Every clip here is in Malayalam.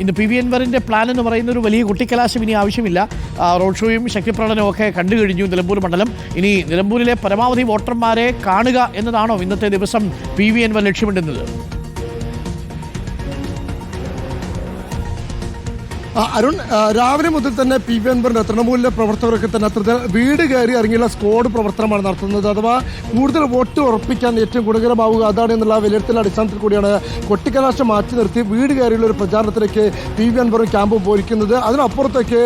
ഇന്ന് പി വി എൻവറിന്റെ പ്ലാൻ എന്ന് പറയുന്ന ഒരു വലിയ കുട്ടിക്കലാശം ഇനി ആവശ്യമില്ല. റോഡ് ഷോയും ശക്തിപ്രകടനവും ഒക്കെ കണ്ടു കഴിഞ്ഞു നിലമ്പൂർ മണ്ഡലം. ഇനി നിലമ്പൂരിലെ പരമാവധി വോട്ടർമാരെ കാണുക എന്നതാണോ ഇന്നത്തെ ദിവസം പി വി അൻവർ ലക്ഷ്യമിടുന്നത്? അരുൺ രാവിലെ മുതൽ തന്നെ പി വി അൻപറിന്റെ തൃണമൂലിലെ പ്രവർത്തകരൊക്കെ തന്നെ അത്തരത്തിൽ വീട് കയറി ഇറങ്ങിയുള്ള സ്കോഡ് പ്രവർത്തനമാണ് നടത്തുന്നത്. അഥവാ കൂടുതൽ വോട്ട് ഉറപ്പിക്കാൻ ഏറ്റവും ഗുണകരമാവുക അതാണ് എന്നുള്ള വിലയിരുത്തൽ അടിസ്ഥാനത്തിൽ കൂടിയാണ് കൊട്ടിക്കലാശം മാറ്റി നിർത്തി വീട് കയറിയുള്ള ഒരു പ്രചാരണത്തിലേക്ക് പി വി അൻപറും ക്യാമ്പും പോയിരിക്കുന്നത്. അതിനപ്പുറത്തേക്ക്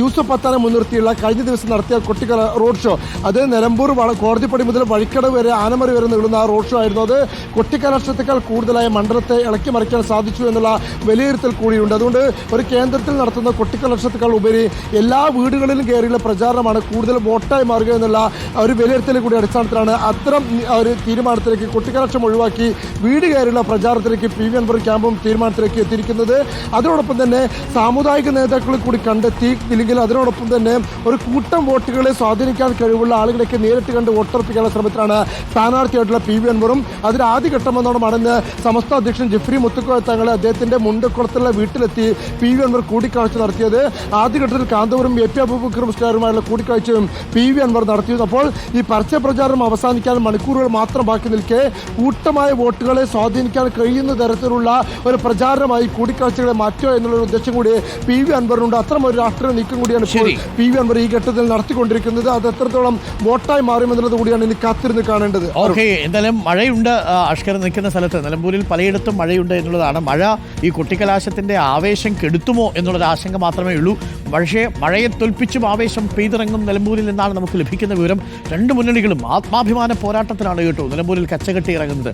യൂസഫ് പത്താനെ മുൻനിർത്തിയുള്ള കഴിഞ്ഞ ദിവസം നടത്തിയ കൊട്ടിക്കല റോഡ് ഷോ അത് നിലമ്പൂർ കോടതിപ്പടി മുതൽ വഴിക്കടവ് വരെ ആനമറി വരെ നീളുന്ന ആ റോഡ് ഷോ ആയിരുന്നു അത്. കൊട്ടിക്കലാശത്തേക്കാൾ കൂടുതലായ മണ്ഡലത്തെ ഇളക്കി മറിക്കാൻ സാധിച്ചു എന്നുള്ള വിലയിരുത്തൽ കൂടിയുണ്ട്. അതുകൊണ്ട് ഒരു കേന്ദ്രത്തിൽ നടത്തുന്ന കൊട്ടിക്കലക്ഷത്തേക്കാൾ ഉപരി എല്ലാ വീടുകളിലും കയറിയുള്ള പ്രചാരണമാണ് കൂടുതൽ വോട്ടായി മാറുക എന്നുള്ള ഒരു വിലയിരുത്തൽ കൂടി അടിസ്ഥാനത്തിലാണ് അത്തരം ഒരു തീരുമാനത്തിലേക്ക് കൊട്ടിക്കലക്ഷം ഒഴിവാക്കി വീട് കയറിയുള്ള പ്രചാരണത്തിലേക്ക് പി വി അൻവർ ക്യാമ്പും തീരുമാനത്തിലേക്ക് എത്തിയിരിക്കുന്നത്. അതിനോടൊപ്പം തന്നെ സാമുദായിക നേതാക്കളെ കൂടി കണ്ടെത്തി ഇല്ലെങ്കിൽ അതിനോടൊപ്പം തന്നെ ഒരു കൂട്ടം വോട്ടുകളെ സ്വാധീനിക്കാൻ കഴിവുള്ള ആളുകളെയൊക്കെ നേരിട്ട് കണ്ട് വോട്ടുറപ്പിക്കാനുള്ള ശ്രമത്തിലാണ് സ്ഥാനാർത്ഥിയായിട്ടുള്ള പി വി അൻവറും. അതിന് ആദ്യഘട്ടം ആദ്യഘട്ടമെന്നോണമാണെന്ന് സമസ്ത അധ്യക്ഷൻ ജിഫ്രി മുത്തുക്കോയ തങ്ങളെ അദ്ദേഹത്തിന്റെ മുണ്ടക്കുളത്തുള്ള വീട്ടിലെത്തി പി വി അൻവർ കൂടിക്കാഴ്ച നടത്തിയത് ആദ്യഘട്ടത്തിൽ കാന്തപുരം എ പി അബൂബക്കർ മുസ്ലാറുമായുള്ള കൂടിക്കാഴ്ചയും പി വി അൻവർ നടത്തിയത്. അപ്പോൾ ഈ പരസ്യ പ്രചാരണം അവസാനിക്കാൻ മണിക്കൂറുകൾ മാത്രം ബാക്കി നിൽക്കെ കൂട്ടമായ വോട്ടുകളെ സ്വാധീനിക്കാൻ കഴിയുന്ന തരത്തിലുള്ള ഒരു പ്രചാരണമായി കൂടിക്കാഴ്ചകളെ മാറ്റുക എന്നുള്ള ഉദ്ദേശം കൂടി പി വി അൻവറിനുണ്ട്. അത്തരം ഒരു രാഷ്ട്രീയ നീക്കം കൂടിയാണ് ഇപ്പോൾ പി വി അൻവർ ഈ ഘട്ടത്തിൽ നടത്തിക്കൊണ്ടിരിക്കുന്നത്. അത് എത്രത്തോളം വോട്ടായി മാറുമെന്നുള്ളത് കൂടിയാണ് ഇനി കാത്തിരുന്ന് കാണേണ്ടത്. ഓക്കെ എന്തായാലും മഴയുണ്ട്. അഷ്കരം അഷ്കർ നിൽക്കുന്ന സ്ഥലത്ത് നിലമ്പൂരിൽ പലയിടത്തും മഴയുണ്ട് എന്നുള്ളതാണ്. മഴ ഈ കുട്ടിക്കലാശത്തിന്റെ ആവേശം കെടുത്തുമോ എന്നുള്ളൊരു ആശങ്ക മാത്രമേ ഉള്ളൂ. പക്ഷേ മഴയെ തോൽപ്പിച്ചും ആവേശം പെയ്തിറങ്ങും നിലമ്പൂരിൽ നിന്നാണ് നമുക്ക് ലഭിക്കുന്ന വിവരം. രണ്ട് മുന്നണികളും ആത്മാഭിമാന പോരാട്ടത്തിലാണ് കേട്ടോ നിലമ്പൂരിൽ കച്ചകെട്ടി ഇറങ്ങുന്നത്.